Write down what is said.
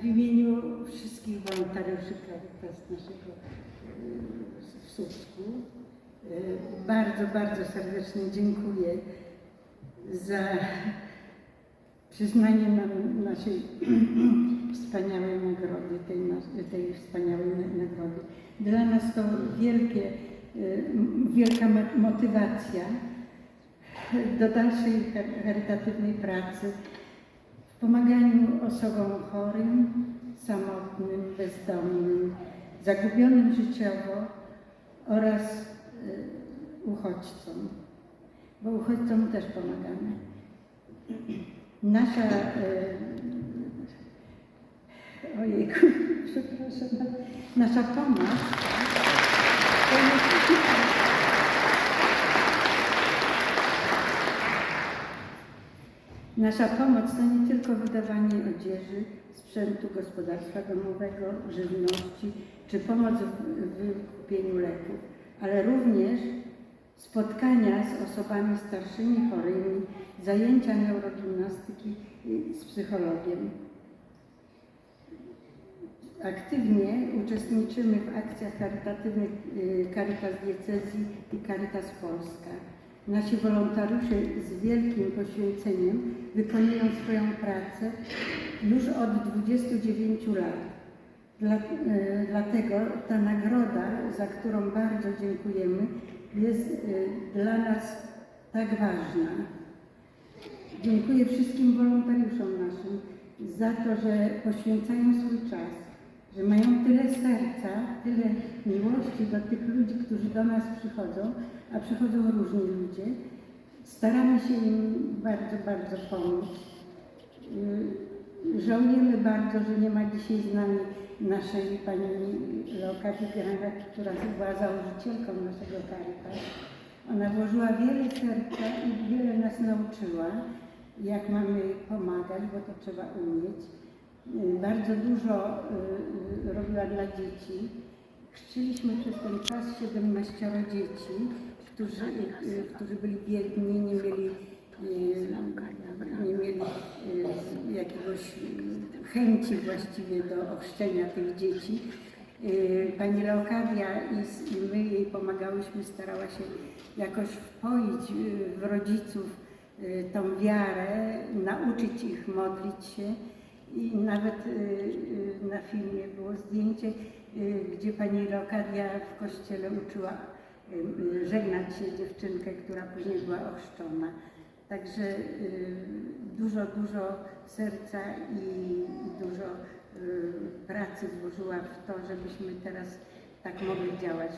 W imieniu wszystkich wolontariuszy Caritas naszego y, w Słupsku y, bardzo, bardzo serdecznie dziękuję za przyznanie nam naszej wspaniałej nagrody, tej, tej wspaniałej na- nagrody. Dla nas to wielkie, y, wielka mo- motywacja do dalszej char- charytatywnej pracy pomaganiu osobom chorym, samotnym, bezdomnym, zagubionym życiowo oraz y, uchodźcom, bo uchodźcom też pomagamy. Nasza, y, ojejku, przepraszam, nasza pomoc to jest Nasza pomoc to nie tylko wydawanie odzieży, sprzętu gospodarstwa domowego, żywności czy pomoc w wykupieniu leków, ale również spotkania z osobami starszymi, chorymi, zajęcia neurogimnastyki z psychologiem. Aktywnie uczestniczymy w akcjach charytatywnych y, Caritas Diecezji i Caritas Polska. Nasi wolontariusze z wielkim poświęceniem wykonują swoją pracę już od 29 lat. Dla, e, dlatego ta nagroda, za którą bardzo dziękujemy, jest e, dla nas tak ważna. Dziękuję wszystkim wolontariuszom naszym za to, że poświęcają swój czas, że mają tyle serca, tyle miłości do tych ludzi, którzy do nas przychodzą, a przychodzą różni ludzie. Staramy się im bardzo, bardzo pomóc. Y, Żałujemy bardzo, że nie ma dzisiaj z nami naszej pani Leokadii Granek, która była założycielką naszego Caritas. Ona włożyła wiele serca i wiele nas nauczyła, jak mamy pomagać, bo to trzeba umieć. Bardzo dużo y, y, robiła dla dzieci. Chrzciliśmy przez ten czas 17 dzieci, którzy, y, którzy byli biedni, nie mieli, nie mieli jakiegoś chęci właściwie do ochrzczenia tych dzieci. Pani Leokadia i, my jej pomagałyśmy, starała się jakoś wpoić w rodziców tą wiarę, nauczyć ich modlić się. I nawet y, y, na filmie było zdjęcie, y, gdzie pani Leokadia w kościele uczyła żegnać się dziewczynkę, która później była ochrzczona. Także dużo, dużo serca i dużo pracy włożyła w to, żebyśmy teraz tak mogli działać.